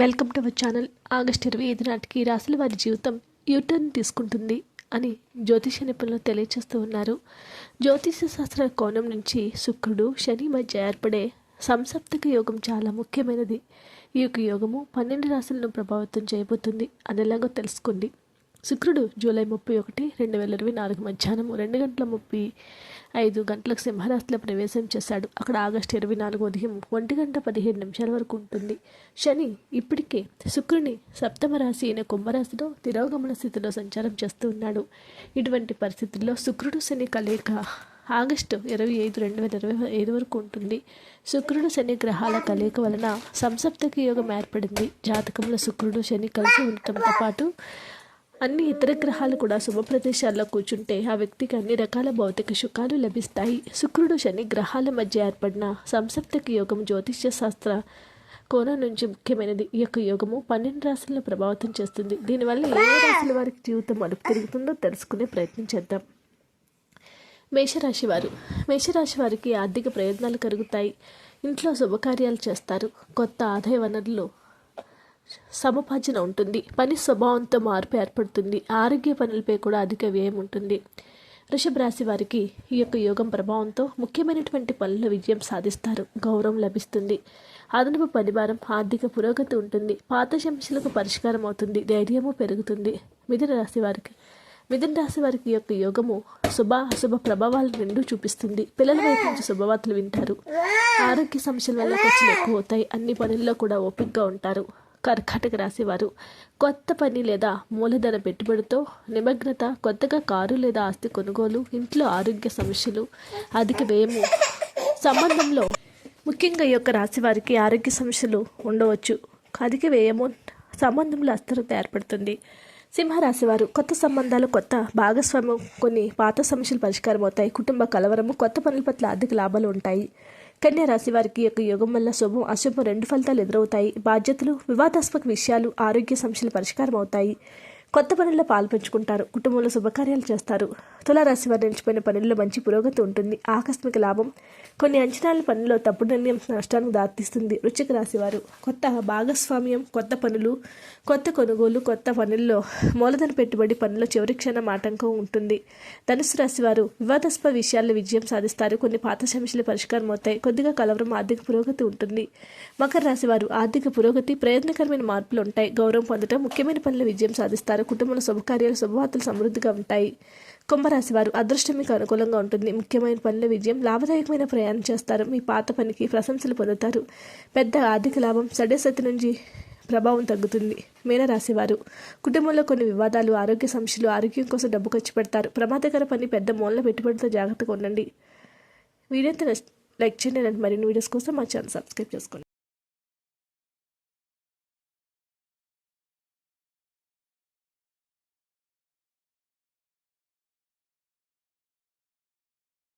Welcome to our channel. August ఇరవై ఐదు నాటికి రాసుల వారి జీవితం యూటర్న్ తీసుకుంటుంది అని జ్యోతిష నిపుణులు తెలియచేస్తూ ఉన్నారు. జ్యోతిష శాస్త్ర కోణం నుంచి శుక్రుడు శని మధ్య ఏర్పడే సంసప్తక యోగం చాలా ముఖ్యమైనది. ఈ యొక్క యోగము పన్నెండు రాశులను ప్రభావితం చేయబోతుంది అనేలాగో తెలుసుకోండి. శుక్రుడు జూలై ముప్పై ఒకటి రెండు వేల ఇరవై నాలుగు మధ్యాహ్నం రెండు గంటల ముప్పై ఐదు గంటలకు సింహరాశిలో ప్రవేశం చేశాడు. అక్కడ ఆగస్టు ఇరవై నాలుగు ఉదయం ఒంటి గంట పదిహేడు నిమిషాల వరకు ఉంటుంది. శని ఇప్పటికే శుక్రుని సప్తమ రాశి అయిన కుంభరాశిలో తిరోగమన స్థితిలో సంచారం చేస్తూ ఉన్నాడు. ఇటువంటి పరిస్థితుల్లో శుక్రుడు శని కలయిక ఆగస్టు ఇరవై ఐదు రెండు వేల ఇరవై ఐదు వరకు ఉంటుంది. శుక్రుడు శని గ్రహాల కలయిక వలన సంసప్తకి యోగం ఏర్పడింది. జాతకంలో శుక్రుడు శని కలిసి ఉండటంతో పాటు అన్ని ఇతర గ్రహాలు కూడా శుభ ప్రదేశాల్లో కూర్చుంటే ఆ వ్యక్తికి అన్ని రకాల భౌతిక సుఖాలు లభిస్తాయి. శుక్రుడు శని గ్రహాల మధ్య ఏర్పడిన సంసప్తకి యోగం జ్యోతిష్య శాస్త్ర కోణం నుంచి ముఖ్యమైనది. ఈ యొక్క యోగము పన్నెండు రాశులను ప్రభావితం చేస్తుంది. దీనివల్ల ఏ రాశుల వారికి జీవితం మలుపు తిరుగుతుందో తెలుసుకునే ప్రయత్నం చేద్దాం. మేషరాశి వారు. మేషరాశి వారికి ఆర్థిక ప్రయోజనాలు కలుగుతాయి. ఇంట్లో శుభకార్యాలు చేస్తారు. కొత్త ఆదాయ వనరులు సమపాచన ఉంటుంది. పని స్వభావంతో మార్పు ఏర్పడుతుంది. ఆరోగ్య పనులపై కూడా అధిక వ్యయం ఉంటుంది. వృషభ రాశి వారికి ఈ యొక్క యోగం ప్రభావంతో ముఖ్యమైనటువంటి పనుల్లో విజయం సాధిస్తారు. గౌరవం లభిస్తుంది. అదనపు పరిభారం ఆర్థిక పురోగతి ఉంటుంది. పాత సమస్యలకు పరిష్కారం అవుతుంది. ధైర్యము పెరుగుతుంది. మిథున రాశి వారికి మిథున రాశి వారికి యొక్క యోగము శుభ అశుభ ప్రభావాలు రెండూ చూపిస్తుంది. పిల్లల వైపు నుంచి శుభవార్తలు వింటారు. ఆరోగ్య సమస్యల వల్ల ఖర్చులు ఎక్కువ అవుతాయి. అన్ని పనుల్లో కూడా ఓపికగా ఉంటారు. కర్కాటక రాశివారు కొత్త పని లేదా మూలధన పెట్టుబడితో నిమగ్నత కొత్తగా కారు లేదా ఆస్తి కొనుగోలు ఇంట్లో ఆరోగ్య సమస్యలు అధిక వ్యయము సంబంధంలో ముఖ్యంగా ఈ యొక్క రాశి వారికి ఆరోగ్య సమస్యలు ఉండవచ్చు. అధిక వ్యయము సంబంధంలో అస్థిరత ఏర్పడుతుంది. సింహరాశి వారు కొత్త సంబంధాలు కొత్త భాగస్వామ్యం కొన్ని పాత సమస్యలు పరిష్కారం అవుతాయి కుటుంబ కలవరము కొత్త పనుల పట్ల ఆర్థిక లాభాలు ఉంటాయి. కన్యా రాశి వారికి యొక్క యోగం వల్ల శుభం అశుభం రెండు ఫలితాలు ఎదురవుతాయి. బాధ్యతలు వివాదాస్పద విషయాలు ఆరోగ్య సమస్యలు పరిష్కారం అవుతాయి కొత్త పనుల్లో పాల్పంచుకుంటారు కుటుంబంలో శుభకార్యాలు చేస్తారు. తులారాశి వారు నిలిచిపోయిన పనుల్లో మంచి పురోగతి ఉంటుంది. ఆకస్మిక లాభం. కొన్ని అంచనాల పనుల్లో తప్పుడు నిర్ణయం నష్టానికి దారితీస్తుంది. వృచ్చిక రాశి వారు కొత్త భాగస్వామ్యం కొత్త పనులు కొత్త కొనుగోలు కొత్త పనుల్లో మూలధన పెట్టుబడి పనుల్లో చివరి క్షణం ఆటంకం ఉంటుంది. ధనుసు రాశి వారు వివాదాస్పద విషయాల్లో విజయం సాధిస్తారు. కొన్ని పాత సమస్యలు పరిష్కారం అవుతాయి. కొద్దిగా కలవరం ఆర్థిక పురోగతి ఉంటుంది. మకర రాశి వారు ఆర్థిక పురోగతి ప్రయోజనకరమైన మార్పులు ఉంటాయి. గౌరవం పొందడం ముఖ్యమైన పనులు విజయం సాధిస్తారు. కుటుంబంలో శుభకార్యాలు శుభవార్తలు సమృద్ధిగా ఉంటాయి. కుంభరాశి వారు అదృష్టం మీకు అనుకూలంగా ఉంటుంది. ముఖ్యమైన పనుల విజయం లాభదాయకమైన ప్రయాణం చేస్తారు. మీ పాత పనికి ప్రశంసలు పొందుతారు. పెద్ద ఆర్థిక లాభం సడేసతి నుంచి ప్రభావం తగ్గుతుంది. మీనరాశివారు కుటుంబంలో కొన్ని వివాదాలు ఆరోగ్య సమస్యలు ఆరోగ్యం కోసం డబ్బు ఖర్చు పెడతారు. ప్రమాదకర పని పెద్ద మూలన పెట్టుబడితో జాగ్రత్తగా ఉండండి. వీడియోతో లైక్ చేయండి. మరిన్ని వీడియోస్ కోసం మా ఛానల్ సబ్స్క్రైబ్ చేసుకోండి.